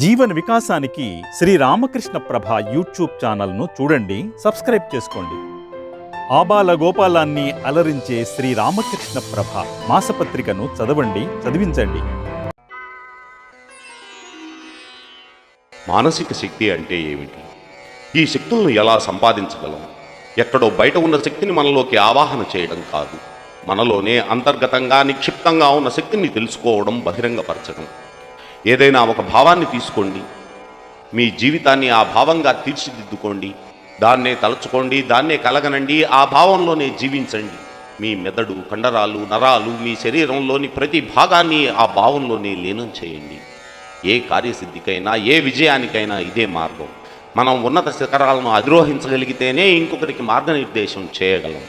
జీవన వికాసానికి శ్రీ రామకృష్ణ ప్రభ యూట్యూబ్ ఛానల్ను చూడండి సబ్స్క్రైబ్ చేసుకోండి. ఆబాల గోపాలాన్ని అలరించే శ్రీ రామకృష్ణ ప్రభ మాసపత్రికను చదవండి చదివించండి. మానసిక శక్తి అంటే ఏమిటి? ఈ శక్తులను ఎలా సంపాదించగలం? ఎక్కడో బయట ఉన్న శక్తిని మనలోకి ఆవాహన చేయడం కాదు. మనలోనే అంతర్గతంగా నిక్షిప్తంగా ఉన్న శక్తిని తెలుసుకోవడం బహిరంగపరచడం. ఏదైనా ఒక భావాన్ని తీసుకోండి. మీ జీవితాన్ని ఆ భావంగా తీర్చిదిద్దుకోండి. దాన్నే తలుచుకోండి దాన్నే కలగనండి ఆ భావంలోనే జీవించండి. మీ మెదడు కండరాలు నరాలు మీ శరీరంలోని ప్రతి భాగాన్ని ఆ భావంలోనే లీనం చేయండి. ఏ కార్యసిద్ధికైనా ఏ విజయానికైనా ఇదే మార్గం. మనం ఉన్నత శిఖరాలను అధిరోహించగలిగితేనే ఇంకొకరికి మార్గనిర్దేశం చేయగలం.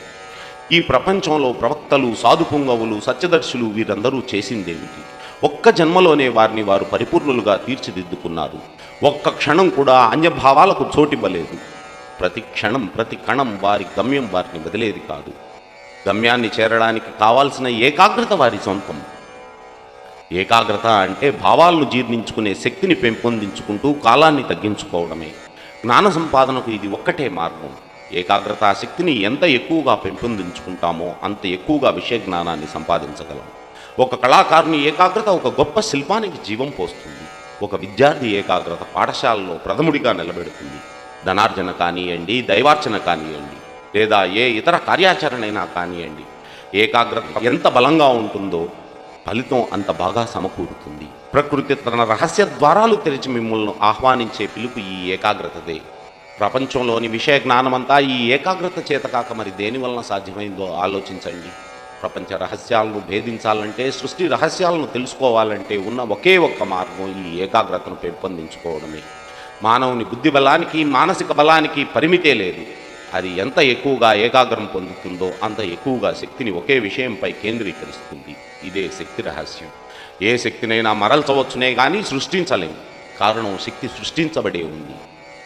ఈ ప్రపంచంలో ప్రవక్తలు సాధుపుంగవులు సత్యదర్శులు వీరందరూ చేసిందేమిటి? ఒక్క జన్మలోనే వారిని వారు పరిపూర్ణులుగా తీర్చిదిద్దుకున్నారు. ఒక్క క్షణం కూడా అన్యభావాలకు చోటివ్వలేదు ప్రతి క్షణం ప్రతి కణం వారి గమ్యం వారిని వదిలేది కాదు. గమ్యాన్ని చేరడానికి కావాల్సిన ఏకాగ్రత వారి సొంతం. ఏకాగ్రత అంటే భావాలను జీర్ణించుకునే శక్తిని పెంపొందించుకుంటూ కాలాన్ని తగ్గించుకోవడమే. జ్ఞాన సంపాదనకు ఇది ఒక్కటే మార్గం. ఏకాగ్రత శక్తిని ఎంత ఎక్కువగా పెంపొందించుకుంటామో అంత ఎక్కువగా విషయ జ్ఞానాన్ని సంపాదించగలం. ఒక కళాకారుని ఏకాగ్రత ఒక గొప్ప శిల్పానికి జీవం పోస్తుంది. ఒక విద్యార్థి ఏకాగ్రత పాఠశాలలో ప్రథముడిగా నిలబెడుతుంది. ధనార్జన కానివ్వండి దైవార్చన కానివ్వండి లేదా ఏ ఇతర కార్యాచరణైనా కానివ్వండి ఏకాగ్రత ఎంత బలంగా ఉంటుందో ఫలితం అంత బాగా సమకూరుతుంది. ప్రకృతి తన రహస్య ద్వారాలు తెరిచి మిమ్మల్ని ఆహ్వానించే పిలుపు ఈ ఏకాగ్రతదే. ప్రపంచంలోని విషయ జ్ఞానమంతా ఈ ఏకాగ్రత చేత కాక మరి దేని వలన సాధ్యమైందో ఆలోచించండి. ప్రపంచ రహస్యాలను భేదించాలంటే సృష్టి రహస్యాలను తెలుసుకోవాలంటే ఉన్న ఒకే ఒక్క మార్గం ఈ ఏకాగ్రతను పెంపొందించుకోవడమే. మానవుని బుద్ధి బలానికి మానసిక బలానికి పరిమితే లేదు. అది ఎంత ఎక్కువగా ఏకాగ్రం పొందుతుందో అంత ఎక్కువగా శక్తిని ఒకే విషయంపై కేంద్రీకరిస్తుంది. ఇదే శక్తి రహస్యం. ఏ శక్తినైనా మరల్చవచ్చునే కానీ సృష్టించలేము కారణం శక్తి సృష్టించబడే ఉంది.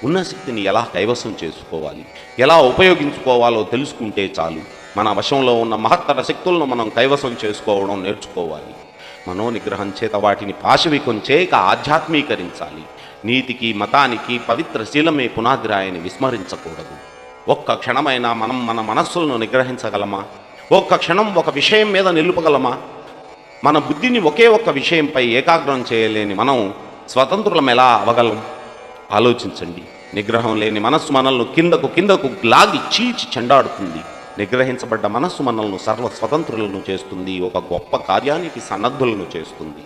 ఉన్న శక్తిని ఎలా కైవసం చేసుకోవాలి? ఎలా ఉపయోగించుకోవాలో తెలుసుకుంటే చాలు. మన వశంలో ఉన్న మహత్తర శక్తులను మనం కైవసం చేసుకోవడం నేర్చుకోవాలి. మనోనిగ్రహం చేత వాటిని పాశవికం చేయక ఆధ్యాత్మీకరించాలి. నీతికి మతానికి పవిత్ర శీలమే పునాదిరాయని విస్మరించకూడదు. ఒక్క క్షణమైనా మనం మన మనస్సులను నిగ్రహించగలమా? ఒక్క క్షణం ఒక విషయం మీద నిలుపగలమా? మన బుద్ధిని ఒకే ఒక్క విషయంపై ఏకాగ్రం చేయలేని మనం స్వతంత్రులం ఎలా అవగలం? ఆలోచించండి. నిగ్రహం లేని మనస్సు మనల్ని కిందకు కిందకు లాగి చీల్చి చెండాడుతుంది. నిగ్రహించబడ్డ మనస్సు మనల్ని సర్వ స్వతంత్రులను చేస్తుంది ఒక గొప్ప కార్యానికి సన్నద్ధులను చేస్తుంది.